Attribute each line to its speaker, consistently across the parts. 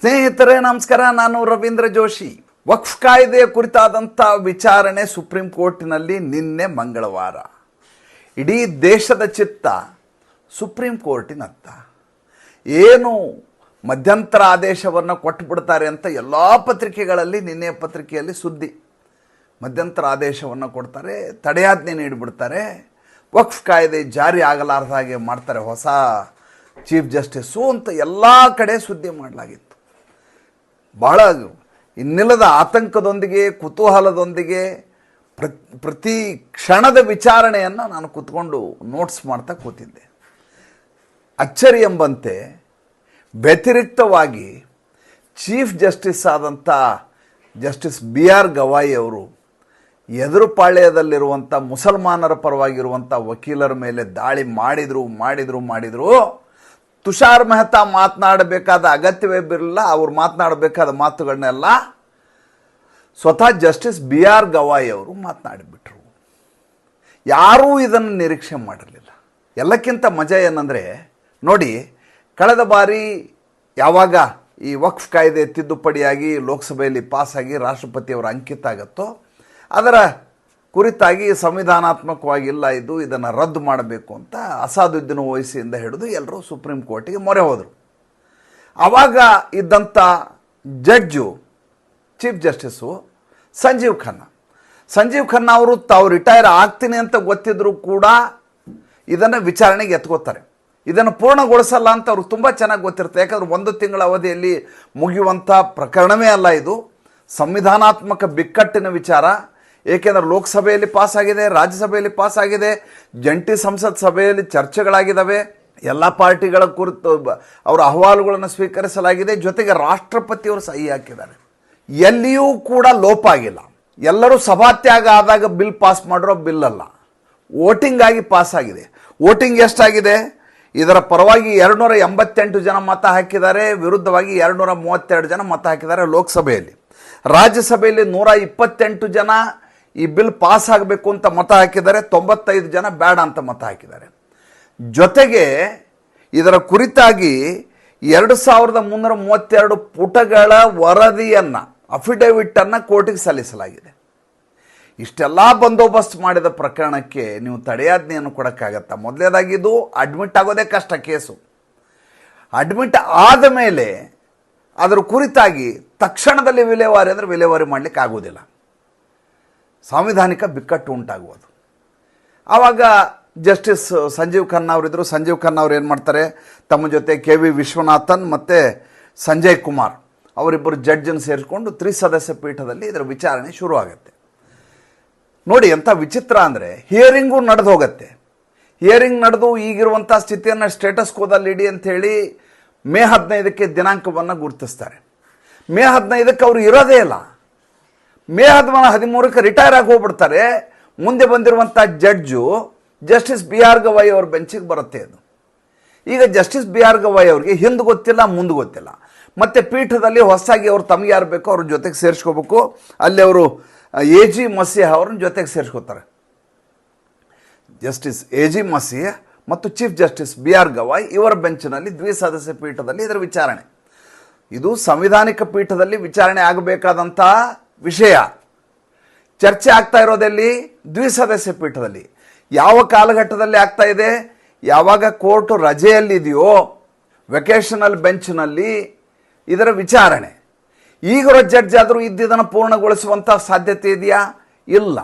Speaker 1: ಸ್ನೇಹಿತರೆ, ನಮಸ್ಕಾರ. ನಾನು ರವೀಂದ್ರ ಜೋಶಿ. ವಕ್ಫ್ ಕಾಯ್ದೆಯ ಕುರಿತಾದಂಥ ವಿಚಾರಣೆ ಸುಪ್ರೀಂ ಕೋರ್ಟಿನಲ್ಲಿ ನಿನ್ನೆ ಮಂಗಳವಾರ. ಇಡೀ ದೇಶದ ಚಿತ್ತ ಸುಪ್ರೀಂ ಕೋರ್ಟಿನತ್ತ. ಏನು ಮಧ್ಯಂತರ ಆದೇಶವನ್ನು ಕೊಟ್ಟುಬಿಡ್ತಾರೆ ಅಂತ ಎಲ್ಲ ಪತ್ರಿಕೆಗಳಲ್ಲಿ, ನಿನ್ನೆ ಪತ್ರಿಕೆಯಲ್ಲಿ ಸುದ್ದಿ. ಮಧ್ಯಂತರ ಆದೇಶವನ್ನು ಕೊಡ್ತಾರೆ, ತಡೆಯಾಜ್ಞೆ ನೀಡಿಬಿಡ್ತಾರೆ. ವಕ್ಫ್ ಕಾಯ್ದೆ ಜಾರಿ ಆಗಲಾರ್ದ ಹಾಗೆ ಮಾಡ್ತಾರೆ ಹೊಸ ಚೀಫ್ ಜಸ್ಟಿಸು ಅಂತ ಎಲ್ಲ ಕಡೆ ಸುದ್ದಿ ಮಾಡಲಾಗಿತ್ತು. ಬಹಳ ಇನ್ನಿಲ್ಲದ ಆತಂಕದೊಂದಿಗೆ, ಕುತೂಹಲದೊಂದಿಗೆ, ಪ್ರ, ಪ್ರತಿ ಕ್ಷಣದ ವಿಚಾರಣೆಯನ್ನು ನಾನು ಕೂತ್ಕೊಂಡು ನೋಟ್ಸ್ ಮಾಡ್ತಾ ಕೂತಿದ್ದೆ. ಅಚ್ಚರಿ ಎಂಬಂತೆ ವ್ಯತಿರಿಕ್ತವಾಗಿ ಚೀಫ್ ಜಸ್ಟಿಸ್ ಆದಂಥ ಜಸ್ಟಿಸ್ ಬಿ ಆರ್ ಗವಾಯಿ ಅವರು ಎದುರುಪಾಳ್ಯದಲ್ಲಿರುವಂಥ ಮುಸಲ್ಮಾನರ ಪರವಾಗಿರುವಂಥ ವಕೀಲರ ಮೇಲೆ ದಾಳಿ ಮಾಡಿದರು ಮಾಡಿದರು ಮಾಡಿದರು ತುಷಾರ್ ಮೆಹ್ತಾ ಮಾತನಾಡಬೇಕಾದ ಅಗತ್ಯವೇ ಬಿರಲಿಲ್ಲ, ಅವ್ರು ಮಾತನಾಡಬೇಕಾದ ಮಾತುಗಳನ್ನೆಲ್ಲ ಸ್ವತಃ ಜಸ್ಟಿಸ್ ಬಿ ಆರ್ ಗವಾಯಿ ಅವರು ಮಾತನಾಡಿಬಿಟ್ರು. ಯಾರೂ ಇದನ್ನು ನಿರೀಕ್ಷೆ ಮಾಡಿರಲಿಲ್ಲ. ಎಲ್ಲಕ್ಕಿಂತ ಮಜಾ ಏನಂದರೆ, ನೋಡಿ, ಕಳೆದ ಬಾರಿ ಯಾವಾಗ ಈ ವಕ್ಫ್ ಕಾಯ್ದೆ ತಿದ್ದುಪಡಿಯಾಗಿ ಲೋಕಸಭೆಯಲ್ಲಿ ಪಾಸಾಗಿ ರಾಷ್ಟ್ರಪತಿಯವರ ಅಂಕಿತ ಆಗುತ್ತೋ ಅದರ ಕುರಿತಾಗಿ ಸಂವಿಧಾನಾತ್ಮಕವಾಗಿ ಇಲ್ಲ ಇದು ಇದನ್ನು ರದ್ದು ಮಾಡಬೇಕು ಅಂತ ಅಸಾದುದ್ದೀನ್ ಓಯಿಸಿಯಿಂದ ಹಿಡಿದು ಎಲ್ಲರೂ ಸುಪ್ರೀಂ ಕೋರ್ಟಿಗೆ ಮೊರೆ ಹೋದರು. ಆವಾಗ ಇದ್ದಂಥ judge, chief justice Sanjiv Khanna. Sanjiv Khanna ಅವರು ತಾವು ರಿಟೈರ್ ಆಗ್ತೀನಿ ಅಂತ ಗೊತ್ತಿದ್ದರೂ ಕೂಡ ಇದನ್ನು ವಿಚಾರಣೆಗೆ ಎತ್ಕೋತಾರೆ. ಇದನ್ನು ಪೂರ್ಣಗೊಳಿಸಲ್ಲ ಅಂತ ಅವ್ರಿಗೆ ತುಂಬ ಚೆನ್ನಾಗಿ ಗೊತ್ತಿರುತ್ತೆ. ಯಾಕಂದ್ರೆ ಒಂದು ತಿಂಗಳ ಅವಧಿಯಲ್ಲಿ ಮುಗಿಯುವಂಥ ಪ್ರಕರಣವೇ ಅಲ್ಲ ಇದು. ಸಂವಿಧಾನಾತ್ಮಕ ಬಿಕ್ಕಟ್ಟಿನ ವಿಚಾರ. ಏಕೆಂದರೆ ಲೋಕಸಭೆಯಲ್ಲಿ ಪಾಸ್ ಆಗಿದೆ ರಾಜ್ಯಸಭೆಯಲ್ಲಿ ಪಾಸ್ ಆಗಿದೆ ಜಂಟಿ ಸಂಸತ್ ಸಭೆಯಲ್ಲಿ ಚರ್ಚೆಗಳಾಗಿದ್ದಾವೆ. ಎಲ್ಲ ಪಾರ್ಟಿಗಳ ಕುರಿತು ಅವರ ಅಹವಾಲುಗಳನ್ನು ಸ್ವೀಕರಿಸಲಾಗಿದೆ. ಜೊತೆಗೆ ರಾಷ್ಟ್ರಪತಿಯವರು ಸಹಿ ಹಾಕಿದ್ದಾರೆ. ಎಲ್ಲಿಯೂ ಕೂಡ ಲೋಪ ಆಗಿಲ್ಲ. ಎಲ್ಲರೂ ಸಭಾತ್ಯಾಗ ಆದಾಗ ಬಿಲ್ ಪಾಸ್ ಮಾಡಿರೋ ಬಿಲ್ ಅಲ್ಲ. ವೋಟಿಂಗ್ ಆಗಿ ಪಾಸ್ ಆಗಿದೆ. ವೋಟಿಂಗ್ ಎಷ್ಟಾಗಿದೆ? ಇದರ ಪರವಾಗಿ ಎರಡುನೂರ ಎಂಬತ್ತೆಂಟು ಜನ ಮತ ಹಾಕಿದ್ದಾರೆ. ವಿರುದ್ಧವಾಗಿ ಎರಡುನೂರ ಮೂವತ್ತೆರಡು ಜನ ಮತ ಹಾಕಿದ್ದಾರೆ ಲೋಕಸಭೆಯಲ್ಲಿ. ರಾಜ್ಯಸಭೆಯಲ್ಲಿ ನೂರ ಇಪ್ಪತ್ತೆಂಟು ಜನ ಈ ಬಿಲ್ ಪಾಸ್ ಆಗಬೇಕು ಅಂತ ಮತ ಹಾಕಿದ್ದಾರೆ ತೊಂಬತ್ತೈದು ಜನ ಬೇಡ ಅಂತ ಮತ ಹಾಕಿದ್ದಾರೆ. ಜೊತೆಗೆ ಇದರ ಕುರಿತಾಗಿ ಎರಡು ಸಾವಿರದ ಮುನ್ನೂರ ಮೂವತ್ತೆರಡು ಪುಟಗಳ ವರದಿಯನ್ನು, ಅಫಿಡೇವಿಟನ್ನು ಕೋರ್ಟಿಗೆ ಸಲ್ಲಿಸಲಾಗಿದೆ. ಇಷ್ಟೆಲ್ಲ ಬಂದೋಬಸ್ತ್ ಮಾಡಿದ ಪ್ರಕರಣಕ್ಕೆ ನೀವು ತಡೆಯಾಜ್ಞೆಯನ್ನು ಕೊಡೋಕ್ಕಾಗತ್ತಾ? ಮೊದಲನೇದಾಗಿ ಇದು ಅಡ್ಮಿಟ್ ಆಗೋದೇ ಕಷ್ಟ ಕೇಸು. ಅಡ್ಮಿಟ್ ಆದ ಮೇಲೆ ಅದರ ಕುರಿತಾಗಿ ತಕ್ಷಣದಲ್ಲಿ ವಿಲೇವಾರಿ ಅಂದರೆ ವಿಲೇವಾರಿ ಮಾಡಲಿಕ್ಕೆ ಆಗೋದಿಲ್ಲ ಸಾಂವಿಧಾನಿಕ ಬಿಕ್ಕಟ್ಟು ಉಂಟಾಗುವುದು. ಆವಾಗ ಜಸ್ಟಿಸ್ ಸಂಜೀವ್ ಖನ್ನಾ ಅವರಿದ್ದರು ಸಂಜೀವ್ ಖನ್ನಾ ಅವ್ರು ಏನು ಮಾಡ್ತಾರೆ? ತಮ್ಮ ಜೊತೆ ಕೆ ವಿ ವಿಶ್ವನಾಥನ್ ಮತ್ತು ಸಂಜಯ್ ಕುಮಾರ್ ಅವರಿಬ್ಬರು ಜಡ್ಜನ್ನು ಸೇರಿಸ್ಕೊಂಡು ತ್ರಿಸದಸ್ಯ ಪೀಠದಲ್ಲಿ ಇದರ ವಿಚಾರಣೆ ಶುರು ಆಗುತ್ತೆ ನೋಡಿ, ಎಂಥ ವಿಚಿತ್ರ ಅಂದರೆ ಹಿಯರಿಂಗು ನಡೆದು ಹೋಗುತ್ತೆ. ಹಿಯರಿಂಗ್ ನಡೆದು ಈಗಿರುವಂಥ ಸ್ಥಿತಿಯನ್ನು ಸ್ಟೇಟಸ್ ಕೋದಲ್ಲಿ ಇಡಿ ಅಂಥೇಳಿ ಮೇ ಹದಿನೈದಕ್ಕೆ ದಿನಾಂಕವನ್ನು ಗುರುತಿಸ್ತಾರೆ. ಮೇ ಹದಿನೈದಕ್ಕೆ ಅವರು ಇರೋದೇ ಇಲ್ಲ. ಮೇ ಹದಿಮ ಹದಿಮೂರಕ್ಕೆ ರಿಟೈರ್ ಆಗಿ ಹೋಗ್ಬಿಡ್ತಾರೆ. ಮುಂದೆ ಬಂದಿರುವಂಥ judge justice B R Gavai ಅವ್ರ ಬೆಂಚಿಗೆ ಬರುತ್ತೆ ಅದು. ಈಗ ಜಸ್ಟಿಸ್ ಬಿ ಆರ್ ಗವಾಯಿ ಅವ್ರಿಗೆ ಹಿಂದೆ ಗೊತ್ತಿಲ್ಲ, ಮುಂದೆ ಗೊತ್ತಿಲ್ಲ. ಮತ್ತು ಪೀಠದಲ್ಲಿ ಹೊಸದಾಗಿ ಅವ್ರು ತಮಗೆ ಯಾರು ಬೇಕೋ ಅವ್ರ ಜೊತೆಗೆ ಸೇರಿಸ್ಕೋಬೇಕು. ಅಲ್ಲಿ ಅವರು ಎ ಜಿ ಮಸೀಹ ಅವ್ರನ್ನ ಜೊತೆಗೆ ಸೇರಿಸ್ಕೋತಾರೆ. ಜಸ್ಟಿಸ್ ಎ ಜಿ ಮಸಿ ಮತ್ತು chief justice B R Gavai ಇವರ ಬೆಂಚಿನಲ್ಲಿ ದ್ವಿಸದಸ್ಯ ಪೀಠದಲ್ಲಿ ಇದರ ವಿಚಾರಣೆ. ಇದು ಸಂವಿಧಾನಿಕ ಪೀಠದಲ್ಲಿ ವಿಚಾರಣೆ ಆಗಬೇಕಾದಂಥ ವಿಷಯ. ಚರ್ಚೆ ಆಗ್ತಾ ಇರೋದಲ್ಲಿ ದ್ವಿಸದಸ್ಯ ಪೀಠದಲ್ಲಿ. ಯಾವ ಕಾಲಘಟ್ಟದಲ್ಲಿ ಆಗ್ತಾ ಇದೆ? ಯಾವಾಗ ಕೋರ್ಟ್ ರಜೆಯಲ್ಲಿದೆಯೋ ವೆಕೇಷನಲ್ ಬೆಂಚ್ನಲ್ಲಿ ಇದರ ವಿಚಾರಣೆ. ಈಗಿರೋ ಜಡ್ಜ್ ಆದರೂ ಇದ್ದಿದ್ದನ್ನು ಪೂರ್ಣಗೊಳಿಸುವಂಥ ಸಾಧ್ಯತೆ ಇದೆಯಾ? ಇಲ್ಲ.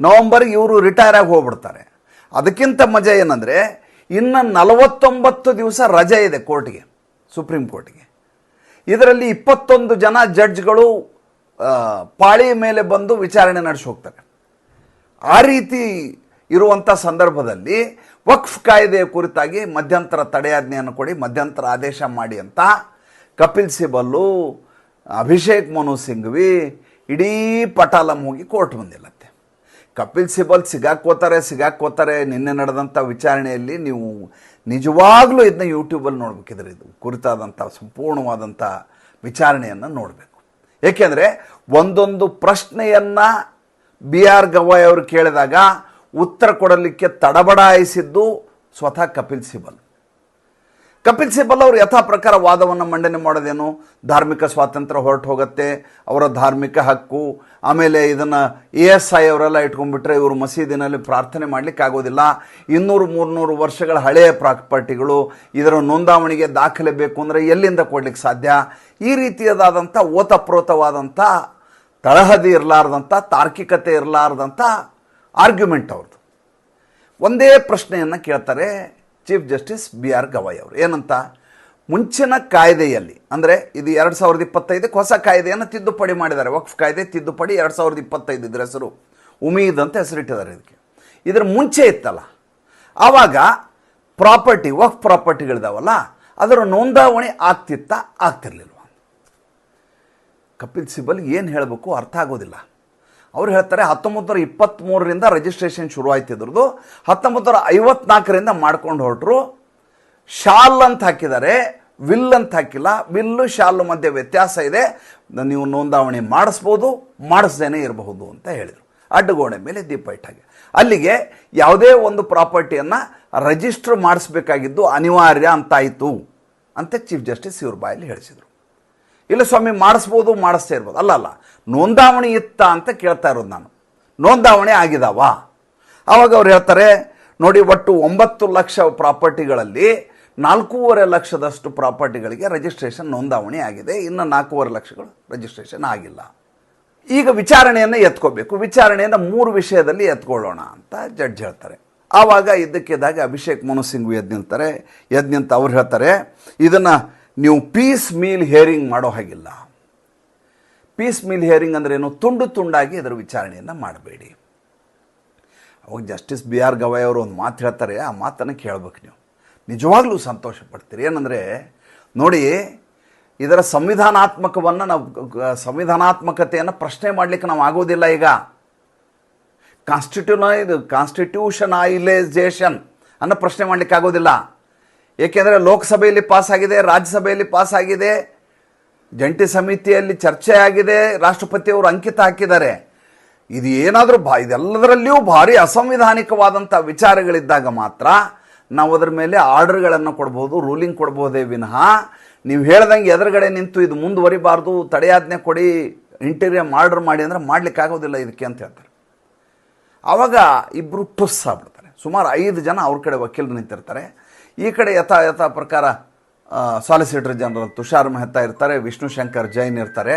Speaker 1: ನವಂಬರ್ಗೆ ಇವರು ರಿಟೈರ್ ಆಗಿ ಹೋಗ್ಬಿಡ್ತಾರೆ. ಅದಕ್ಕಿಂತ ಮಜಾ ಏನಂದರೆ, ಇನ್ನು ನಲವತ್ತೊಂಬತ್ತು ದಿವಸ ರಜೆ ಇದೆ ಕೋರ್ಟ್ಗೆ, ಸುಪ್ರೀಂ ಕೋರ್ಟ್ಗೆ. ಇದರಲ್ಲಿ ಇಪ್ಪತ್ತೊಂದು ಜನ ಜಡ್ಜ್ಗಳು ಪಾಳಿ ಮೇಲೆ ಬಂದು ವಿಚಾರಣೆ ನಡೆಸಿ ಹೋಗ್ತಾರೆ. ಆ ರೀತಿ ಇರುವಂಥ ಸಂದರ್ಭದಲ್ಲಿ ವಕ್ಫ್ ಕಾಯ್ದೆಯ ಕುರಿತಾಗಿ ಮಧ್ಯಂತರ ತಡೆಯಾಜ್ಞೆಯನ್ನು ಕೊಡಿ, ಮಧ್ಯಂತರ ಆದೇಶ ಮಾಡಿ ಅಂತ ಕಪಿಲ್ ಸಿಬಲ್ಲು, ಅಭಿಷೇಕ್ ಮನು ಸಿಂಘ್ವಿ ಇಡೀ ಪಟಾಲಂ ಹೋಗಿ ಕೋರ್ಟ್ ಬಂದಿಲ್ಲತ್ತೆ ಕಪಿಲ್ ಸಿಬಲ್ ಸಿಗಾಕೋತಾರೆ ಸಿಗಾಕೋತಾರೆ ನಿನ್ನೆ ನಡೆದಂಥ ವಿಚಾರಣೆಯಲ್ಲಿ ನೀವು ನಿಜವಾಗ್ಲೂ ಇದನ್ನ ಯೂಟ್ಯೂಬಲ್ಲಿ ನೋಡ್ಬೇಕಿದ್ರೆ ಇದು ಕುರಿತಾದಂಥ ಸಂಪೂರ್ಣವಾದಂಥ ವಿಚಾರಣೆಯನ್ನು ನೋಡಬೇಕು. ಏಕೆಂದರೆ ಒಂದೊಂದು ಪ್ರಶ್ನೆಯನ್ನು ಬಿ ಆರ್ ಗವಾಯ್ ಅವರು ಕೇಳಿದಾಗ ಉತ್ತರ ಕೊಡಲಿಕ್ಕೆ ತಡಬಡಾಯಿಸಿದ್ದು ಸ್ವತಃ ಕಪಿಲ್ ಸಿಬಲ್. ಕಪಿಲ್ ಸಿಬಲ್ ಅವರು ಯಥಾ ಪ್ರಕಾರ ವಾದವನ್ನು ಮಂಡನೆ ಮಾಡೋದೇನು? ಧಾರ್ಮಿಕ ಸ್ವಾತಂತ್ರ್ಯ ಹೊರಟು ಹೋಗುತ್ತೆ, ಅವರ ಧಾರ್ಮಿಕ ಹಕ್ಕು, ಆಮೇಲೆ ಇದನ್ನು ಎ ಎಸ್ ಐ ಅವರೆಲ್ಲ ಇಟ್ಕೊಂಡ್ಬಿಟ್ರೆ ಇವರು ಮಸೀದಿನಲ್ಲಿ ಪ್ರಾರ್ಥನೆ ಮಾಡಲಿಕ್ಕೆ ಆಗೋದಿಲ್ಲ. ಇನ್ನೂರು ಮೂರ್ನೂರು ವರ್ಷಗಳ ಹಳೆಯ ಪ್ರಾಪರ್ಟಿಗಳು, ಇದರ ನೋಂದಾವಣಿಗೆ ದಾಖಲೆ ಬೇಕು ಅಂದರೆ ಎಲ್ಲಿಂದ ಕೊಡಲಿಕ್ಕೆ ಸಾಧ್ಯ? ಈ ರೀತಿಯದಾದಂಥ ಓತಪ್ರೋತವಾದಂಥ ತಳಹದಿ ಇರಲಾರ್ದಂಥ ತಾರ್ಕಿಕತೆ ಇರಲಾರ್ದಂಥ ಆರ್ಗ್ಯುಮೆಂಟ್ ಅವ್ರದ್ದು ಒಂದೇ ಪ್ರಶ್ನೆಯನ್ನು ಕೇಳ್ತಾರೆ chief justice B R Gavai ಅವರು. ಏನಂತ? ಮುಂಚಿನ ಕಾಯ್ದೆಯಲ್ಲಿ, ಅಂದರೆ ಇದು ಎರಡು ಸಾವಿರದ ಇಪ್ಪತ್ತೈದಕ್ಕೆ ಹೊಸ ಕಾಯ್ದೆಯನ್ನು ತಿದ್ದುಪಡಿ ಮಾಡಿದ್ದಾರೆ. ವಕ್ಫ್ ಕಾಯ್ದೆ ತಿದ್ದುಪಡಿ ಎರಡು ಸಾವಿರದ ಇಪ್ಪತ್ತೈದು ಇದ್ರ ಹೆಸರು. ಉಮೀದ್ ಅಂತ ಹೆಸರಿಟ್ಟಿದ್ದಾರೆ ಇದಕ್ಕೆ. ಇದರ ಮುಂಚೆ ಇತ್ತಲ್ಲ. ಆವಾಗ ಪ್ರಾಪರ್ಟಿ, ವಕ್ಫ್ ಪ್ರಾಪರ್ಟಿಗಳಿದಾವಲ್ಲ, ಅದರ ನೋಂದಾವಣೆ ಆಗ್ತಿತ್ತಾ ಆಗ್ತಿರ್ಲಿಲ್ವ? ಕಪಿಲ್ ಸಿಬಲ್ ಏನು ಹೇಳಬೇಕು ಅರ್ಥ ಆಗೋದಿಲ್ಲ. ಅವ್ರು ಹೇಳ್ತಾರೆ ಹತ್ತೊಂಬತ್ತು ನೂರ ಇಪ್ಪತ್ತ್ಮೂರರಿಂದ ರಿಜಿಸ್ಟ್ರೇಷನ್ ಶುರು ಇದ್ರದ್ದು. ಹತ್ತೊಂಬತ್ತು ನೂರ ಐವತ್ನಾಲ್ಕರಿಂದ ಮಾಡ್ಕೊಂಡು ಹೊರಟರು. ಶಾಲ್ ಅಂತ ಹಾಕಿದ್ದಾರೆ. ವಿಲ್ ಅಂತ ಹಾಕಿಲ್ಲ. ವಿಲ್ಲು, ಶಾಲು ಮಧ್ಯೆ ವ್ಯತ್ಯಾಸ ಇದೆ. ನೀವು ನೋಂದಾವಣಿ ಮಾಡಿಸ್ಬೋದು, ಮಾಡಿಸ್ದೇನೆ ಇರಬಹುದು ಅಂತ ಹೇಳಿದರು. ಅಡ್ಡಗೋಣೆ ಮೇಲೆ ದೀಪ ಇಟ್ಟಾಗೆ ಅಲ್ಲಿಗೆ ಯಾವುದೇ ಒಂದು ಪ್ರಾಪರ್ಟಿಯನ್ನು ರಿಜಿಸ್ಟರ್ ಮಾಡಿಸ್ಬೇಕಾಗಿದ್ದು ಅನಿವಾರ್ಯ ಅಂತಾಯಿತು ಅಂತ ಚೀಫ್ ಜಸ್ಟಿಸ್ ಇವ್ರ ಬಾಯಲ್ಲಿ ಹೇಳಿಸಿದರು. ಇಲ್ಲ ಸ್ವಾಮಿ, ಮಾಡಿಸ್ಬೋದು, ಮಾಡಿಸ್ತಾ ಇರ್ಬೋದು. ಅಲ್ಲ ಅಲ್ಲ. ನೋಂದಾವಣಿ ಇತ್ತ ಅಂತ ಕೇಳ್ತಾ ಇರೋದು ನಾನು. ನೋಂದಾವಣಿ ಆಗಿದಾವ. ಆವಾಗ ಅವ್ರು ಹೇಳ್ತಾರೆ, ನೋಡಿ, ಒಟ್ಟು ಒಂಬತ್ತು ಲಕ್ಷ ಪ್ರಾಪರ್ಟಿಗಳಲ್ಲಿ ನಾಲ್ಕೂವರೆ ಲಕ್ಷದಷ್ಟು ಪ್ರಾಪರ್ಟಿಗಳಿಗೆ ರಿಜಿಸ್ಟ್ರೇಷನ್ ನೋಂದಾವಣಿ ಆಗಿದೆ. ಇನ್ನು ನಾಲ್ಕೂವರೆ ಲಕ್ಷಗಳು ರಿಜಿಸ್ಟ್ರೇಷನ್ ಆಗಿಲ್ಲ. ಈಗ ವಿಚಾರಣೆಯನ್ನು ಎತ್ಕೋಬೇಕು. ವಿಚಾರಣೆಯನ್ನು ಮೂರು ವಿಷಯದಲ್ಲಿ ಎತ್ಕೊಳ್ಳೋಣ ಅಂತ ಜಡ್ಜ್ ಹೇಳ್ತಾರೆ. ಆವಾಗ ಇದ್ದಕ್ಕಿದ್ದಾಗ ಅಭಿಷೇಕ್ ಮನು ಸಿಂಘ್ವಿ ಎದ್ದು ನಿಲ್ತಾರೆ. ಎದ್ದು ನಿಂತ ಅವ್ರು ಹೇಳ್ತಾರೆ, ಇದನ್ನು ನೀವು ಪೀಸ್ ಮೀಲ್ ಹೇರಿಂಗ್ ಮಾಡೋ ಹಾಗಿಲ್ಲ. ಪೀಸ್ ಮೀಲ್ ಅಂದ್ರೆ ಏನು? ತುಂಡು ತುಂಡಾಗಿ ಅದರ ವಿಚಾರಣೆಯನ್ನು ಮಾಡಬೇಡಿ. ಅವಾಗ ಜಸ್ಟಿಸ್ ಬಿ ಆರ್ ಗವಾಯ್ ಅವರು ಒಂದು ಮಾತು ಹೇಳ್ತಾರೆ, ಆ ಮಾತನ್ನು ಕೇಳಬೇಕು ನೀವು. ನಿಜವಾಗ್ಲೂ ಸಂತೋಷ ಪಡ್ತೀರಿ ಏನಂದರೆ, ನೋಡಿ, ಇದರ ಸಂವಿಧಾನಾತ್ಮಕವನ್ನು ನಾವು, ಸಂವಿಧಾನಾತ್ಮಕತೆಯನ್ನು ಪ್ರಶ್ನೆ ಮಾಡಲಿಕ್ಕೆ ನಾವು ಆಗೋದಿಲ್ಲ ಈಗ. ಕಾನ್ಸ್ಟಿಟ್ಯೂನ ಇದು ಕಾನ್ಸ್ಟಿಟ್ಯೂಷನೈಲೈಸೇಷನ್ ಅನ್ನೋ ಪ್ರಶ್ನೆ ಮಾಡಲಿಕ್ಕೆ ಆಗೋದಿಲ್ಲ. ಏಕೆಂದರೆ ಲೋಕಸಭೆಯಲ್ಲಿ ಪಾಸ್ ಆಗಿದೆ ರಾಜ್ಯಸಭೆಯಲ್ಲಿ ಪಾಸ್ ಆಗಿದೆ ಜಂಟಿ ಸಮಿತಿಯಲ್ಲಿ ಚರ್ಚೆ ಆಗಿದೆ, ರಾಷ್ಟ್ರಪತಿಯವರು ಅಂಕಿತ ಹಾಕಿದ್ದಾರೆ. ಇದು ಏನಾದರೂ ಬಾ ಇದೆಲ್ಲದರಲ್ಲಿಯೂ ಭಾರಿ ಅಸಂವಿಧಾನಿಕವಾದಂಥ ವಿಚಾರಗಳಿದ್ದಾಗ ಮಾತ್ರ ನಾವು ಅದರ ಮೇಲೆ ಆರ್ಡರ್ಗಳನ್ನು ಕೊಡ್ಬೋದು, ರೂಲಿಂಗ್ ಕೊಡ್ಬೋದೇ ವಿನಃ. ನೀವು ಹೇಳ್ದಂಗೆ ಎದುರುಗಡೆ ನಿಂತು ಇದು ಮುಂದುವರಿಬಾರ್ದು, ತಡೆಯಾಜ್ಞೆ ಕೊಡಿ, ಇಂಟೀರಿಯರ್ ಆರ್ಡರ್ ಮಾಡಿ ಅಂದರೆ ಮಾಡ್ಲಿಕ್ಕೆ ಆಗೋದಿಲ್ಲ ಇದಕ್ಕೆ ಅಂತ ಹೇಳ್ತಾರೆ. ಆವಾಗ ಇಬ್ಬರು ಟುಸ್ ಆಗ್ಬಿಡ್ತಾರೆ. ಸುಮಾರು ಐದು ಜನ ಅವ್ರ ಕಡೆ ವಕೀಲರು ನಿಂತಿರ್ತಾರೆ. ಈ ಕಡೆ ಯಥಾ ಯಥಾ ಪ್ರಕಾರ ಸಾಲಿಸಿಟರ್ ಜನರಲ್ ತುಷಾರ್ ಮೆಹ್ತಾ ಇರ್ತಾರೆ, ವಿಷ್ಣು ಶಂಕರ್ ಜೈನ್ ಇರ್ತಾರೆ.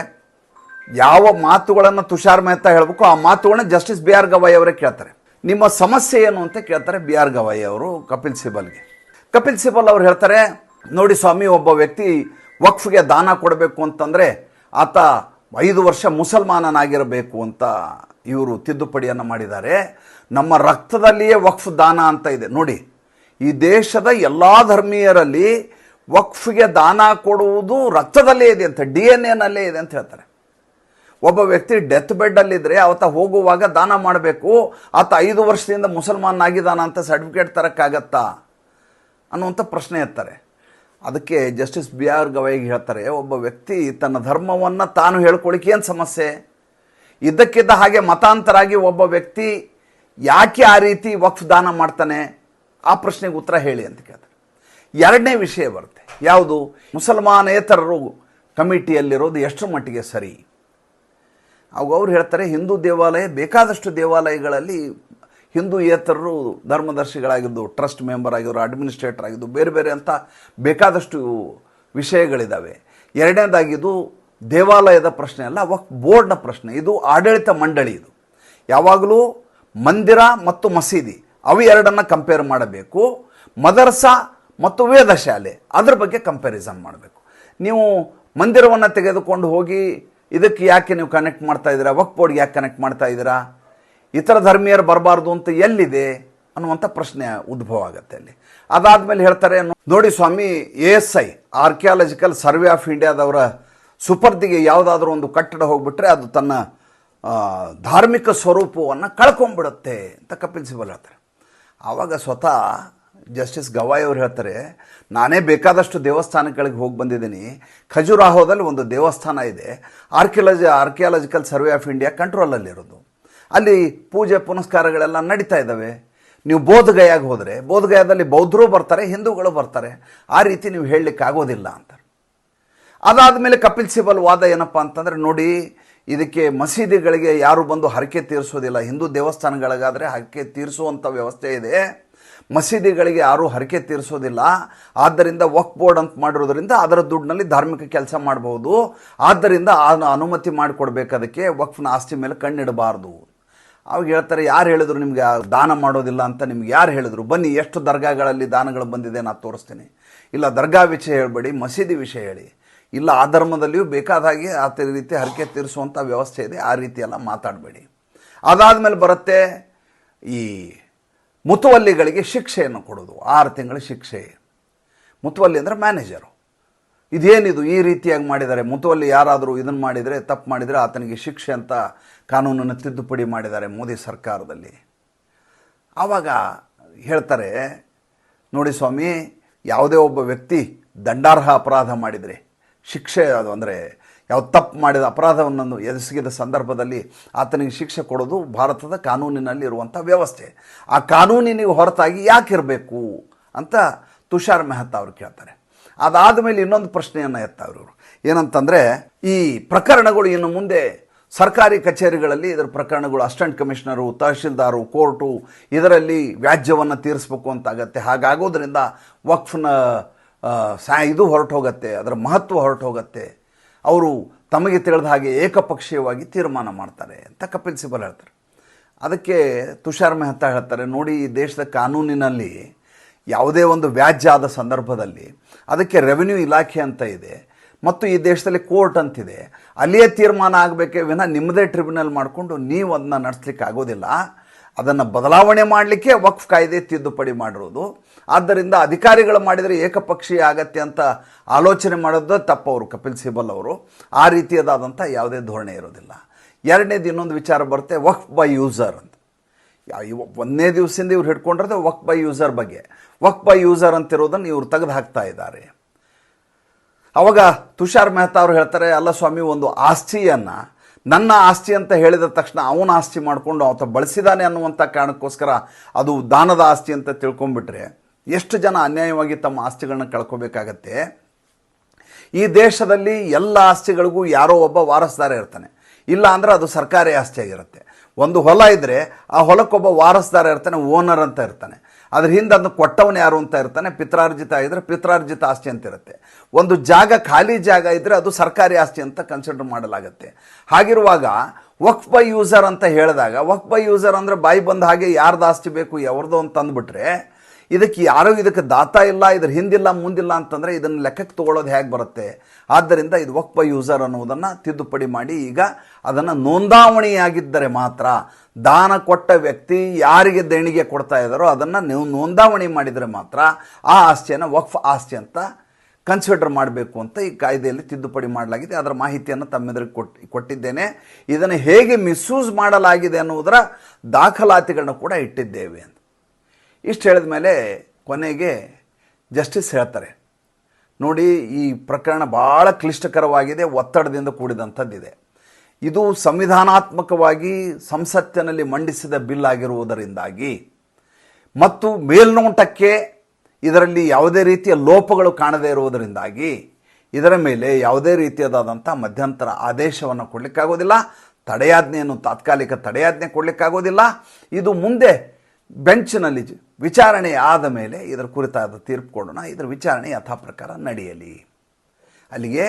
Speaker 1: ಯಾವ ಮಾತುಗಳನ್ನು ತುಷಾರ್ ಮೆಹ್ತಾ ಹೇಳಬೇಕು, ಆ ಮಾತುಗಳನ್ನ ಜಸ್ಟಿಸ್ ಬಿ ಆರ್ ಗವಾಯಿ ಅವರೇ ಕೇಳ್ತಾರೆ. ನಿಮ್ಮ ಸಮಸ್ಯೆ ಏನು ಅಂತ ಕೇಳ್ತಾರೆ ಬಿ ಆರ್ ಗವಾಯಿ ಅವರು, ಕಪಿಲ್ ಸಿಬಲ್ಗೆ. ಕಪಿಲ್ ಸಿಬಲ್ ಅವ್ರು ಹೇಳ್ತಾರೆ, ನೋಡಿ ಸ್ವಾಮಿ, ಒಬ್ಬ ವ್ಯಕ್ತಿ ವಕ್ಫ್ಗೆ ದಾನ ಕೊಡಬೇಕು ಅಂತಂದರೆ ಆತ ಐದು ವರ್ಷ ಮುಸಲ್ಮಾನನಾಗಿರಬೇಕು ಅಂತ ಇವರು ತಿದ್ದುಪಡಿಯನ್ನು ಮಾಡಿದ್ದಾರೆ. ನಮ್ಮ ರಕ್ತದಲ್ಲಿಯೇ ವಕ್ಫ್ ದಾನ ಅಂತ ಇದೆ. ನೋಡಿ ಈ ದೇಶದ ಎಲ್ಲ ಧರ್ಮೀಯರಲ್ಲಿ ವಕ್ಫ್ಗೆ ದಾನ ಕೊಡುವುದು ರಕ್ತದಲ್ಲೇ ಇದೆ ಅಂತ, ಡಿ ಎನ್ ಎನಲ್ಲೇ ಇದೆ ಅಂತ ಹೇಳ್ತಾರೆ. ಒಬ್ಬ ವ್ಯಕ್ತಿ ಡೆತ್ ಬೆಡ್ಡಲ್ಲಿದ್ದರೆ ಅವತ್ತ ಹೋಗುವಾಗ ದಾನ ಮಾಡಬೇಕು, ಆತ ಐದು ವರ್ಷದಿಂದ ಮುಸಲ್ಮಾನಾಗಿದ್ದಾನ ಅಂತ ಸರ್ಟಿಫಿಕೇಟ್ ತರೋಕ್ಕಾಗತ್ತಾ ಅನ್ನುವಂಥ ಪ್ರಶ್ನೆ ಎತ್ತಾರೆ. ಅದಕ್ಕೆ ಜಸ್ಟಿಸ್ ಬಿ ಆರ್ ಗವಾಯಿಗೆ ಹೇಳ್ತಾರೆ, ಒಬ್ಬ ವ್ಯಕ್ತಿ ತನ್ನ ಧರ್ಮವನ್ನು ತಾನು ಹೇಳ್ಕೊಳ್ಳಿಕ್ಕೆ ಏನು ಸಮಸ್ಯೆ? ಇದ್ದಕ್ಕಿದ್ದ ಹಾಗೆ ಮತಾಂತರಾಗಿ ಒಬ್ಬ ವ್ಯಕ್ತಿ ಯಾಕೆ ಆ ರೀತಿ ವಕ್ಫ್ ದಾನ ಮಾಡ್ತಾನೆ? ಆ ಪ್ರಶ್ನೆಗೆ ಉತ್ತರ ಹೇಳಿ ಅಂತ ಕೇಳ್ತಾರೆ. ಎರಡನೇ ವಿಷಯ ಬರುತ್ತೆ. ಯಾವುದು? ಮುಸಲ್ಮಾನೇತರರು ಕಮಿಟಿಯಲ್ಲಿರೋದು ಎಷ್ಟರ ಮಟ್ಟಿಗೆ ಸರಿ? ಅವಾಗ ಅವ್ರು ಹೇಳ್ತಾರೆ, ಹಿಂದೂ ದೇವಾಲಯ, ಬೇಕಾದಷ್ಟು ದೇವಾಲಯಗಳಲ್ಲಿ ಹಿಂದೂಯೇತರರು ಧರ್ಮದರ್ಶಿಗಳಾಗಿದ್ದು, ಟ್ರಸ್ಟ್ ಮೆಂಬರ್ ಆಗಿದ್ರು, ಅಡ್ಮಿನಿಸ್ಟ್ರೇಟರ್ ಆಗಿದ್ದು, ಬೇರೆ ಬೇರೆ ಅಂತ ಬೇಕಾದಷ್ಟು ವಿಷಯಗಳಿದ್ದಾವೆ ಎರಡನೇದಾಗಿದ್ದು, ದೇವಾಲಯದ ಪ್ರಶ್ನೆ ಅಲ್ಲ ವಕ್ ಬೋರ್ಡ್ನ ಪ್ರಶ್ನೆ. ಇದು ಆಡಳಿತ ಮಂಡಳಿ ಇದು. ಯಾವಾಗಲೂ ಮಂದಿರ ಮತ್ತು ಮಸೀದಿ. ಅವು ಎರಡನ್ನು ಕಂಪೇರ್ ಮಾಡಬೇಕು. ಮದರ್ಸಾ ಮತ್ತು ವೇದಶಾಲೆ, ಅದ್ರ ಬಗ್ಗೆ ಕಂಪ್ಯಾರಿಸನ್ ಮಾಡಬೇಕು. ನೀವು ಮಂದಿರವನ್ನು ತೆಗೆದುಕೊಂಡು ಹೋಗಿ ಇದಕ್ಕೆ ಯಾಕೆ ನೀವು ಕನೆಕ್ಟ್ ಮಾಡ್ತಾ ಇದ್ದೀರಾ? ವಕ್ ಬೋರ್ಡ್ಗೆ ಯಾಕೆ ಕನೆಕ್ಟ್ ಮಾಡ್ತಾ ಇದ್ದೀರಾ? ಇತರ ಧರ್ಮೀಯರು ಬರಬಾರ್ದು ಅಂತ ಎಲ್ಲಿದೆ? ಅನ್ನುವಂಥ ಪ್ರಶ್ನೆ ಉದ್ಭವ ಆಗುತ್ತೆ ಅಲ್ಲಿ. ಅದಾದಮೇಲೆ ಹೇಳ್ತಾರೆ ನೋಡಿ ಸ್ವಾಮಿ, A S I archaeological survey of ಇಂಡಿಯಾದವರ ಸುಪರ್ದಿಗೆ ಯಾವುದಾದ್ರೂ ಒಂದು ಕಟ್ಟಡ ಹೋಗ್ಬಿಟ್ರೆ ಅದು ತನ್ನ ಧಾರ್ಮಿಕ ಸ್ವರೂಪವನ್ನು ಕಳ್ಕೊಂಬಿಡುತ್ತೆ ಅಂತ ಕಪಿಲ್ ಸಿಬಲ್ ಹೇಳ್ತಾರೆ. ಆವಾಗ ಸ್ವತಃ ಜಸ್ಟಿಸ್ ಗವಾಯ್ ಅವರು ಹೇಳ್ತಾರೆ, ನಾನೇ ಬೇಕಾದಷ್ಟು ದೇವಸ್ಥಾನಗಳಿಗೆ ಹೋಗಿ ಬಂದಿದ್ದೀನಿ. ಖಜುರಾಹೋದಲ್ಲಿ ಒಂದು ದೇವಸ್ಥಾನ ಇದೆ. Archaeology archaeological survey of India ಕಂಟ್ರೋಲಲ್ಲಿರೋದು ಅಲ್ಲಿ ಪೂಜೆ ಪುನಸ್ಕಾರಗಳೆಲ್ಲ ನಡೀತಾ ಇದ್ದಾವೆ. ನೀವು ಬೋಧಗಯಾಗಿ ಹೋದರೆ, ಬೋಧಗಯಾದಲ್ಲಿ ಬೌದ್ಧರು ಬರ್ತಾರೆ, ಹಿಂದೂಗಳು ಬರ್ತಾರೆ. ಆ ರೀತಿ ನೀವು ಹೇಳಲಿಕ್ಕಾಗೋದಿಲ್ಲ ಅಂತ. ಅಂತಾರೆ ಅದಾದಮೇಲೆ ಕಪಿಲ್ ಸಿಬಲ್ ವಾದ ಏನಪ್ಪ ಅಂತಂದರೆ, ನೋಡಿ ಇದಕ್ಕೆ ಮಸೀದಿಗಳಿಗೆ ಯಾರು ಬಂದು ಹರಕೆ ತೀರಿಸೋದಿಲ್ಲ. ಹಿಂದೂ ದೇವಸ್ಥಾನಗಳಿಗಾದರೆ ಹರಕೆ ತೀರಿಸುವಂಥ ವ್ಯವಸ್ಥೆ ಇದೆ. ಮಸೀದಿಗಳಿಗೆ ಯಾರೂ ಹರಕೆ ತೀರಿಸೋದಿಲ್ಲ. ಆದ್ದರಿಂದ ವಕ್ ಬೋರ್ಡ್ ಅಂತ ಮಾಡಿರೋದ್ರಿಂದ ಅದರ ದುಡ್ಡಿನಲ್ಲಿ ಧಾರ್ಮಿಕ ಕೆಲಸ ಮಾಡಬಹುದು ಆದ್ದರಿಂದ ಅನುಮತಿ ಮಾಡಿಕೊಡ್ಬೇಕು ಅದಕ್ಕೆ. ವಕ್ಫ್ನ ಆಸ್ತಿ ಮೇಲೆ ಕಣ್ಣಿಡಬಾರ್ದು. ಅವಾಗ ಹೇಳ್ತಾರೆ, ಯಾರು ಹೇಳಿದ್ರು ನಿಮಗೆ ದಾನ ಮಾಡೋದಿಲ್ಲ ಅಂತ ನಿಮ್ಗೆ ಯಾರು ಹೇಳಿದ್ರು? ಬನ್ನಿ, ಎಷ್ಟು ದರ್ಗಾಗಳಲ್ಲಿ ದಾನಗಳು ಬಂದಿದೆ ನಾನು ತೋರಿಸ್ತೀನಿ. ಇಲ್ಲ, ದರ್ಗಾ ವಿಷಯ ಹೇಳಬೇಡಿ, ಮಸೀದಿ ವಿಷಯ ಹೇಳಿ. ಇಲ್ಲ, ಆ ಧರ್ಮದಲ್ಲಿಯೂ ಬೇಕಾದ ಹಾಗೆ ಆ ರೀತಿ ಹರಕೆ ತೀರಿಸುವಂಥ ವ್ಯವಸ್ಥೆ ಇದೆ, ಆ ರೀತಿಯೆಲ್ಲ ಮಾತಾಡಬೇಡಿ. ಮಾತಾಡಬೇಡಿ ಅದಾದಮೇಲೆ ಬರುತ್ತೆ ಈ ಮುತುವಲ್ಲಿಗಳಿಗೆ ಶಿಕ್ಷೆಯನ್ನು ಕೊಡೋದು ಆರು ತಿಂಗಳ ಶಿಕ್ಷೆ. ಮುತುವಲ್ಲಿ ಅಂದರೆ ಮ್ಯಾನೇಜರು. ಇದೇನಿದು, ಈ ರೀತಿಯಾಗಿ ಮಾಡಿದ್ದಾರೆ, ಮುತುವಲ್ಲಿ ಯಾರಾದರೂ ಇದನ್ನು ಮಾಡಿದರೆ, ತಪ್ಪು ಮಾಡಿದರೆ ಆತನಿಗೆ ಶಿಕ್ಷೆ ಅಂತ ಕಾನೂನನ್ನು ತಿದ್ದುಪಡಿ ಮಾಡಿದ್ದಾರೆ ಮೋದಿ ಸರ್ಕಾರದಲ್ಲಿ. ಆವಾಗ ಹೇಳ್ತಾರೆ, ನೋಡಿ ಸ್ವಾಮಿ, ಯಾವುದೇ ಒಬ್ಬ ವ್ಯಕ್ತಿ ದಂಡಾರ್ಹ ಅಪರಾಧ ಮಾಡಿದರೆ ಶಿಕ್ಷೆ ಅದು ಅಂದರೆ ಯಾವ ತಪ್ಪು ಮಾಡಿದ ಅಪರಾಧವನ್ನು ಎದುರಿಸಿದ ಸಂದರ್ಭದಲ್ಲಿ ಆತನಿಗೆ ಶಿಕ್ಷೆ ಕೊಡೋದು ಭಾರತದ ಕಾನೂನಿನಲ್ಲಿ ಇರುವಂಥ ವ್ಯವಸ್ಥೆ. ಆ ಕಾನೂನಿನಿಗೆ ಹೊರತಾಗಿ ಯಾಕಿರಬೇಕು ಅಂತ ತುಷಾರ್ ಮೆಹ್ತಾ ಅವರು ಕೇಳ್ತಾರೆ. ಅದಾದ ಮೇಲೆ ಇನ್ನೊಂದು ಪ್ರಶ್ನೆಯನ್ನು ಎತ್ತವ್ರು ಇವರು. ಏನಂತಂದರೆ ಈ ಪ್ರಕರಣಗಳು ಇನ್ನು ಮುಂದೆ ಸರ್ಕಾರಿ ಕಚೇರಿಗಳಲ್ಲಿ ಇದರ ಪ್ರಕರಣಗಳು ಅಸಿಸ್ಟೆಂಟ್ ಕಮಿಷನರು, ತಹಶೀಲ್ದಾರು, ಕೋರ್ಟು ಇದರಲ್ಲಿ ವ್ಯಾಜ್ಯವನ್ನು ತೀರಿಸಬೇಕು ಅಂತಾಗತ್ತೆ ಹಾಗಾಗೋದ್ರಿಂದ ವಕ್ಫ್ನ ಸಾ ಇದು ಹೊರಟು ಹೋಗುತ್ತೆ ಅದರ ಮಹತ್ವ ಹೊರಟು ಹೋಗುತ್ತೆ ಅವರು ತಮಗೆ ತಿಳಿದ ಹಾಗೆ ಏಕಪಕ್ಷೀಯವಾಗಿ ತೀರ್ಮಾನ ಮಾಡ್ತಾರೆ ಅಂತ ಕಪಿಲ್ ಸಿಬಲ್ ಹೇಳ್ತಾರೆ. ಅದಕ್ಕೆ ತುಷಾರ್ ಮೆಹ್ತಾ ಹೇಳ್ತಾರೆ, ನೋಡಿ ಈ ದೇಶದ ಕಾನೂನಿನಲ್ಲಿ ಯಾವುದೇ ಒಂದು ವ್ಯಾಜ್ಯ ಆದ ಸಂದರ್ಭದಲ್ಲಿ ಅದಕ್ಕೆ ರೆವಿನ್ಯೂ ಇಲಾಖೆ ಅಂತ ಇದೆ, ಮತ್ತು ಈ ದೇಶದಲ್ಲಿ ಕೋರ್ಟ್ ಅಂತಿದೆ. ಅಲ್ಲಿಯೇ ತೀರ್ಮಾನ ಆಗಬೇಕೇ ವಿನ ನಿಮ್ಮದೇ ಟ್ರಿಬ್ಯುನಲ್ ಮಾಡಿಕೊಂಡು ನೀವು ಅದನ್ನ ನಡೆಸ್ಲಿಕ್ಕೆ ಆಗೋದಿಲ್ಲ. ಅದನ್ನು ಬದಲಾವಣೆ ಮಾಡಲಿಕ್ಕೆ ವಕ್ಫ್ ಕಾಯ್ದೆ ತಿದ್ದುಪಡಿ ಮಾಡಿರೋದು. ಆದ್ದರಿಂದ ಅಧಿಕಾರಿಗಳು ಮಾಡಿದರೆ ಏಕಪಕ್ಷೀಯ ಆಗತ್ತೆ ಅಂತ ಆಲೋಚನೆ ಮಾಡೋದು ತಪ್ಪವರು, ಕಪಿಲ್ ಸಿಬಲ್ ಅವರು. ಆ ರೀತಿಯದಾದಂಥ ಯಾವುದೇ ಧೋರಣೆ ಇರೋದಿಲ್ಲ. ಎರಡನೇದು ಇನ್ನೊಂದು ವಿಚಾರ ಬರುತ್ತೆ ವಕ್ ಬೈ ಯೂಸರ್ ಅಂತ. ಒಂದನೇ ದಿವಸದಿಂದ ಇವ್ರು ಹಿಡ್ಕೊಂಡಿರೋದು ವಕ್ ಬೈ ಯೂಸರ್ ಬಗ್ಗೆ. ವಕ್ ಬೈ ಯೂಸರ್ ಅಂತಿರೋದನ್ನು ಇವ್ರು ತೆಗೆದು ಹಾಕ್ತಾ ಇದ್ದಾರೆ. ಅವಾಗ ತುಷಾರ್ ಮೆಹ್ತಾ ಅವರು ಹೇಳ್ತಾರೆ, ಅಲ್ಲ ಸ್ವಾಮಿ, ಒಂದು ಆಸ್ತಿಯನ್ನು, ನನ್ನ ಆಸ್ತಿ ಅಂತ ಹೇಳಿದ ತಕ್ಷಣ ಅವನ ಆಸ್ತಿ ಮಾಡಿಕೊಂಡು ಆತ ಬಳಸಿದಾನೆ ಅನ್ನುವಂಥ ಕಾರಣಕ್ಕೋಸ್ಕರ ಅದು ದಾನದ ಆಸ್ತಿ ಅಂತ ತಿಳ್ಕೊಂಡ್ಬಿಟ್ರೆ ಎಷ್ಟು ಜನ ಅನ್ಯಾಯವಾಗಿ ತಮ್ಮ ಆಸ್ತಿಗಳನ್ನ ಕಳ್ಕೋಬೇಕಾಗತ್ತೆ? ಈ ದೇಶದಲ್ಲಿ ಎಲ್ಲ ಆಸ್ತಿಗಳಿಗೂ ಯಾರೋ ಒಬ್ಬ ವಾರಸ್ದಾರ ಇರ್ತಾನೆ. ಇಲ್ಲ ಅಂದ್ರೆ ಅದು ಸರ್ಕಾರಿ ಆಸ್ತಿ ಆಗಿರುತ್ತೆ. ಒಂದು ಹೊಲ ಇದ್ದರೆ ಆ ಹೊಲಕ್ಕೊಬ್ಬ ವಾರಸ್ದಾರ ಇರ್ತಾನೆ ಓನರ್ ಅಂತ ಇರ್ತಾನೆ. ಅದ್ರ ಹಿಂದೆ ಅದನ್ನು ಕೊಟ್ಟವನು ಯಾರು ಅಂತ ಇರ್ತಾನೆ, ಪಿತ್ರಾರ್ಜಿತ ಆಗಿದ್ರೆ ಪಿತ್ರಾರ್ಜಿತ ಆಸ್ತಿ ಅಂತ ಇರುತ್ತೆ. ಒಂದು ಜಾಗ ಖಾಲಿ ಜಾಗ ಇದ್ದರೆ ಅದು ಸರ್ಕಾರಿ ಆಸ್ತಿ ಅಂತ ಕನ್ಸಿಡರ್ ಮಾಡಲಾಗುತ್ತೆ. ಹಾಗಿರುವಾಗ ವಕ್ಫ್ ಬೈ ಯೂಸರ್ ಅಂತ ಹೇಳಿದಾಗ, ವಕ್ಫ್ ಬೈ ಯೂಸರ್ ಅಂದರೆ ಬಾಯಿ ಬಂದ ಹಾಗೆ ಯಾರ್ದು ಆಸ್ತಿ ಬೇಕು ಯಾವ್ದು ಅಂತ ಅಂದ್ಬಿಟ್ರೆ ಇದಕ್ಕೆ ಯಾರೂ ಇದಕ್ಕೆ ದಾತ ಇಲ್ಲ, ಇದ್ರ ಹಿಂದಿಲ್ಲ, ಮುಂದಿಲ್ಲ ಅಂತಂದರೆ ಇದನ್ನು ಲೆಕ್ಕಕ್ಕೆ ತಗೊಳ್ಳೋದು ಹೇಗೆ ಬರುತ್ತೆ? ಆದ್ದರಿಂದ ಇದು ಒಕ್ಪ ಯೂಸರ್ ಅನ್ನುವುದನ್ನು ತಿದ್ದುಪಡಿ ಮಾಡಿ. ಈಗ ಅದನ್ನು ನೋಂದಾವಣಿಯಾಗಿದ್ದರೆ ಮಾತ್ರ ದಾನ ಕೊಟ್ಟ ವ್ಯಕ್ತಿ ಯಾರಿಗೆ ದೇಣಿಗೆ ಕೊಡ್ತಾ ಇದ್ದಾರೋ ಅದನ್ನು ನೀವು ನೋಂದಾವಣಿ ಮಾಡಿದರೆ ಮಾತ್ರ ಆ ಆಸ್ತಿಯನ್ನು ವಕ್ಫ್ ಆಸ್ತಿ ಅಂತ ಕನ್ಸಿಡರ್ ಮಾಡಬೇಕು ಅಂತ ಈ ಕಾಯ್ದೆಯಲ್ಲಿ ತಿದ್ದುಪಡಿ ಮಾಡಲಾಗಿದೆ. ಅದರ ಮಾಹಿತಿಯನ್ನು ತಮ್ಮೆದುರಿಗೆ ಕೊಟ್ಟು ಕೊಟ್ಟಿದ್ದೇನೆ. ಇದನ್ನು ಹೇಗೆ ಮಿಸ್ಯೂಸ್ ಮಾಡಲಾಗಿದೆ ಅನ್ನುವುದರ ದಾಖಲಾತಿಗಳನ್ನು ಕೂಡ ಇಟ್ಟಿದ್ದೇವೆ ಅಂತ. ಇಷ್ಟು ಹೇಳಿದ ಮೇಲೆ ಕೊನೆಗೆ ಜಸ್ಟಿಸ್ ಹೇಳ್ತಾರೆ. ನೋಡಿ, ಈ ಪ್ರಕರಣ ಭಾಳ ಕ್ಲಿಷ್ಟಕರವಾಗಿದೆ, ಒತ್ತಡದಿಂದ ಕೂಡಿದಂಥದ್ದಿದೆ. ಇದು ಸಂವಿಧಾನಾತ್ಮಕವಾಗಿ ಸಂಸತ್ತಿನಲ್ಲಿ ಮಂಡಿಸಿದ ಬಿಲ್ ಆಗಿರುವುದರಿಂದಾಗಿ ಮತ್ತು ಮೇಲ್ನೋಟಕ್ಕೆ ಇದರಲ್ಲಿ ಯಾವುದೇ ರೀತಿಯ ಲೋಪಗಳು ಕಾಣದೇ ಇರುವುದರಿಂದಾಗಿ ಇದರ ಮೇಲೆ ಯಾವುದೇ ರೀತಿಯಾದಂಥ ಮಧ್ಯಂತರ ಆದೇಶವನ್ನು ಕೊಡಲಿಕ್ಕಾಗೋದಿಲ್ಲ, ತಡೆಯಾಜ್ಞೆಯನ್ನು ತಾತ್ಕಾಲಿಕ ತಡೆಯಾಜ್ಞೆ ಕೊಡಲಿಕ್ಕಾಗೋದಿಲ್ಲ. ಇದು ಮುಂದೆ ಬೆಂಚಿನಲ್ಲಿ ವಿಚಾರಣೆ ಆದ ಮೇಲೆ ಇದರ ಕುರಿತಾದ ತೀರ್ಪು ಕೊಡೋಣ ಇದರ ವಿಚಾರಣೆ ಯಥಾ ಪ್ರಕಾರ ನಡೆಯಲಿ. ಅಲ್ಲಿಗೆ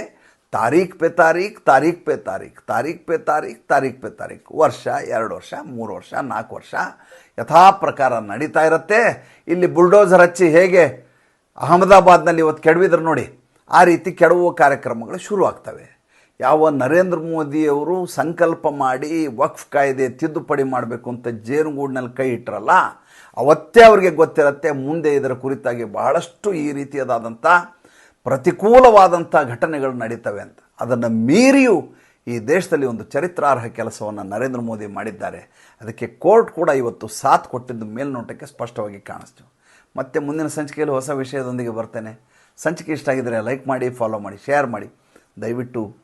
Speaker 1: ತಾರೀಖ್ ಪೆ ತಾರೀಖ್ ತಾರೀಖ್ ಪೆ ತಾರೀಖ್ ತಾರೀಖ್ ಪೆ ತಾರೀಖ್ ತಾರೀಖ್ ಪೆ ತಾರೀಖ್. ವರ್ಷ, ಎರಡು ವರ್ಷ, ಮೂರು ವರ್ಷ, ನಾಲ್ಕು ವರ್ಷ ಯಥಾ ಪ್ರಕಾರ ನಡೀತಾ ಇರುತ್ತೆ. ಇಲ್ಲಿ ಬುಲ್ಡೋಸರ್ ಹಚ್ಚಿ ಹೇಗೆ ಅಹಮದಾಬಾದ್ನಲ್ಲಿ ಇವತ್ತು ಕೆಡವಿದ್ರು ನೋಡಿ, ಆ ರೀತಿ ಕೆಡವು ಕಾರ್ಯಕ್ರಮಗಳು ಶುರು ಆಗ್ತವೆ ಯಾವ ನರೇಂದ್ರ ಮೋದಿಯವರು ಸಂಕಲ್ಪ ಮಾಡಿ ವಕ್ಫ್ ಕಾಯ್ದೆ ತಿದ್ದುಪಡಿ ಮಾಡಬೇಕು ಅಂತ ಜೇನುಗೂಡಿನಲ್ಲಿ ಕೈ ಇಟ್ಟರಲ್ಲ ಅವತ್ತೇ ಅವರಿಗೆ ಗೊತ್ತಿರತ್ತೆ ಮುಂದೆ ಇದರ ಕುರಿತಾಗಿ ಬಹಳಷ್ಟು ಈ ರೀತಿಯದಾದಂಥ ಪ್ರತಿಕೂಲವಾದಂಥ ಘಟನೆಗಳು ನಡೀತವೆ ಅಂತ. ಅದನ್ನು ಮೀರಿಯೂ ಈ ದೇಶದಲ್ಲಿ ಒಂದು ಚರಿತ್ರಾರ್ಹ ಕೆಲಸವನ್ನು ನರೇಂದ್ರ ಮೋದಿ ಮಾಡಿದ್ದಾರೆ. ಅದಕ್ಕೆ ಕೋರ್ಟ್ ಕೂಡ ಇವತ್ತು ಸಾಥ್ ಕೊಟ್ಟಿದ್ದು ಮೇಲ್ನೋಟಕ್ಕೆ ಸ್ಪಷ್ಟವಾಗಿ ಕಾಣಿಸ್ತು. ಮತ್ತೆ ಮುಂದಿನ ಸಂಚಿಕೆಯಲ್ಲಿ ಹೊಸ ವಿಷಯದೊಂದಿಗೆ ಬರ್ತೇನೆ. ಸಂಚಿಕೆ ಇಷ್ಟ ಆಗಿದ್ದರೆ ಲೈಕ್ ಮಾಡಿ, ಫಾಲೋ ಮಾಡಿ, ಶೇರ್ ಮಾಡಿ. ದಯವಿಟ್ಟು